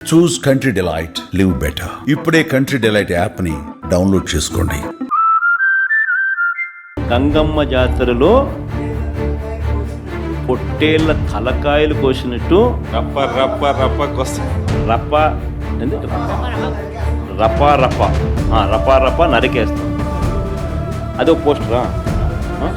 Choose country delight live better ఇప్పుడే country delight యాప్ని download చేసుకోండి. గంగమ్మ జాతరలో పొట్టేళ్ళ తలకాయలు కోసినట్టు రప్ప రప్ప రప్ప కొస్త. రప్ప ఏంది? రప రప ఆ, రప రప నరికేస్తాం. అదో పోస్టరా? ఆ?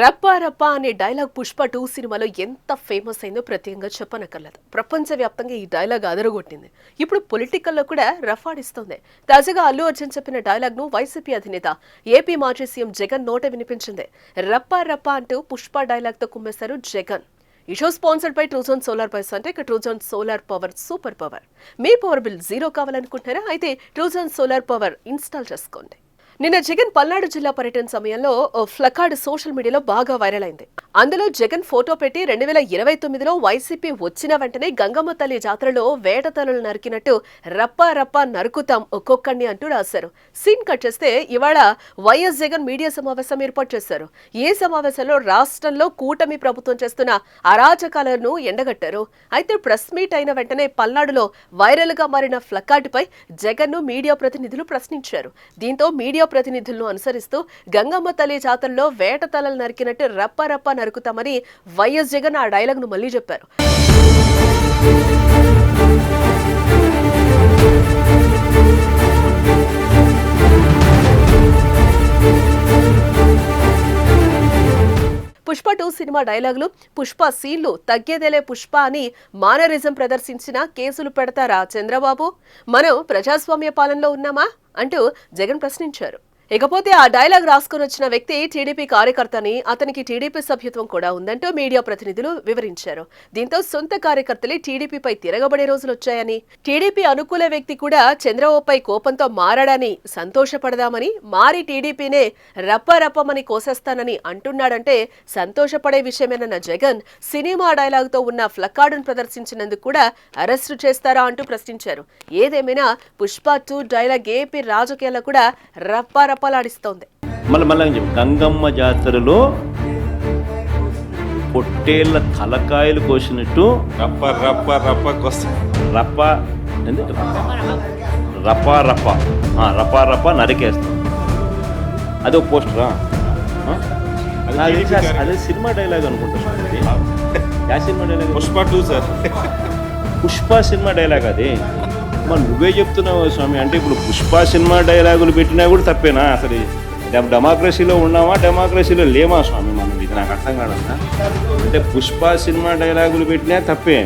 రప్పా రప్పా అనే డైలాగ్ పుష్ప టూ సినిమాలో ఎంత ఫేమస్ అయిందో ప్రత్యేకంగా చెప్పనక్కర్లేదు. ప్రపంచవ్యాప్తంగా ఈ డైలాగ్ అదరగొట్టింది. ఇప్పుడు పొలిటికల్లో కూడా రఫాడిస్తోంది తాజాగా అల్లు అర్జున్ చెప్పిన డైలాగ్ను వైసీపీ అధినేత ఏపీ మాజీ సీఎం జగన్ నోట వినిపించింది. రప్పా రప్పా అంటూ పుష్ప డైలాగ్తో కుమ్మేశారు జగన్. ఈ show sponsored by Truzon solar powers అంటే ఇక Truzon solar power super power. మీ పవర్ బిల్ జీరో కావాలనుకుంటున్నారా? అయితే ట్రూజోన్ సోలార్ పవర్ ఇన్స్టాల్ చేసుకోండి. నిన్న జగన్ పల్నాడు జిల్లా పర్యటన సమయంలో ఓ ఫ్లకార్డ్ సోషల్ మీడియాలో బాగా వైరల్ అయింది. అందులో జగన్ ఫోటో పెట్టి రెండు వేల ఇరవై తొమ్మిదిలో వైసీపీ వచ్చిన వెంటనే గంగమ్మ తల్లి జాతరలో వేటతలలు నరికినట్టు రప్ప రప్ప నరుకుతాం ఒక్కొక్కడిని అంటూ రాశారు. సీన్ కట్ చేస్తే ఇవాళ వైఎస్ జగన్ మీడియా సమావేశం ఏర్పాటు చేశారు. ఏ సమావేశంలో రాష్ట్రంలో కూటమి ప్రభుత్వం చేస్తున్న అరాచకాలను ఎండగట్టారు. అయితే ప్రెస్ మీట్ అయిన వెంటనే పల్నాడులో వైరల్గా మారిన ఫ్లకార్డుపై జగన్ను మీడియా ప్రతినిధులు ప్రశ్నించారు. దీంతో మీడియా ప్రతినిధులను అనుసరిస్తూ గంగమ్మ తల్లి జాతరలో వేట తలలు నరికినట్టు రప్ప రప్ప నరుకుతామని వైఎస్ జగన్ ఆ డైలాగ్ను మళ్ళీ చెప్పారు. సినిమా డైలాగులు పుష్ప సీన్లు తగ్గేదేలే పుష్ప అని మానరిజం ప్రదర్శించిన కేసులు పెడతారా చంద్రబాబు? మనం ప్రజాస్వామ్య పాలనలో ఉన్నామా? అంటూ జగన్ ప్రశ్నించారు. ఇకపోతే ఆ డైలాగ్ రాసుకుని వచ్చిన వ్యక్తి టీడీపీ కార్యకర్తని అతనికి టీడీపీ సభ్యత్వం కూడా ఉందంటూ మీడియా ప్రతినిధులు వివరించారు. దీంతో సొంత కార్యకర్తలే టీడీపీపై తిరగబడే రోజులు వచ్చాయని టీడీపీ అనుకూల వ్యక్తి కూడా చంద్రబాబుపై కోపంతో మారడని సంతోషపడదామని మారి టీడీపీనే రప్పరప్పమని కోసేస్తానని అంటున్నాడంటే సంతోషపడే విషయమేనన్న జగన్ సినిమా డైలాగ్తో ఉన్న ఫ్లకార్డును ప్రదర్శించినందుకు కూడా అరెస్టు చేస్తారా అంటూ ప్రశ్నించారు. ఏదేమైనా పుష్ప టూ డైలాగ్ ఏపీ రాజకీయాల్లో కూడా రప్పారప్పలాడిస్తోంది మళ్ళీ మళ్ళీ చెప్పు? గంగమ్మ జాతరలో పొట్టేళ్ళ తలకాయలు కోసినట్టు రప్ప రప్ప రప్ప కొస్త. రప్ప ఏంది? రప రప ఆ, రప రప నరికేస్తాం. అదో పోస్టరా? అది సినిమా డైలాగ్ అనుకుంటున్నాను. Yeah cinema dialogue? Pushpa two sir. Pushpa cinema dialogue అది. మరి నువ్వే చెప్తున్నావు స్వామి. అంటే ఇప్పుడు పుష్ప సినిమా డైలాగులు పెట్టినా కూడా తప్పేనా? అసలు డెమోక్రసీలో ఉన్నామా డెమోక్రసీలో లేమా స్వామి మనం? ఇది నాకు అర్థం కాదన్నా అంటే పుష్ప సినిమా డైలాగులు పెట్టినా తప్పే.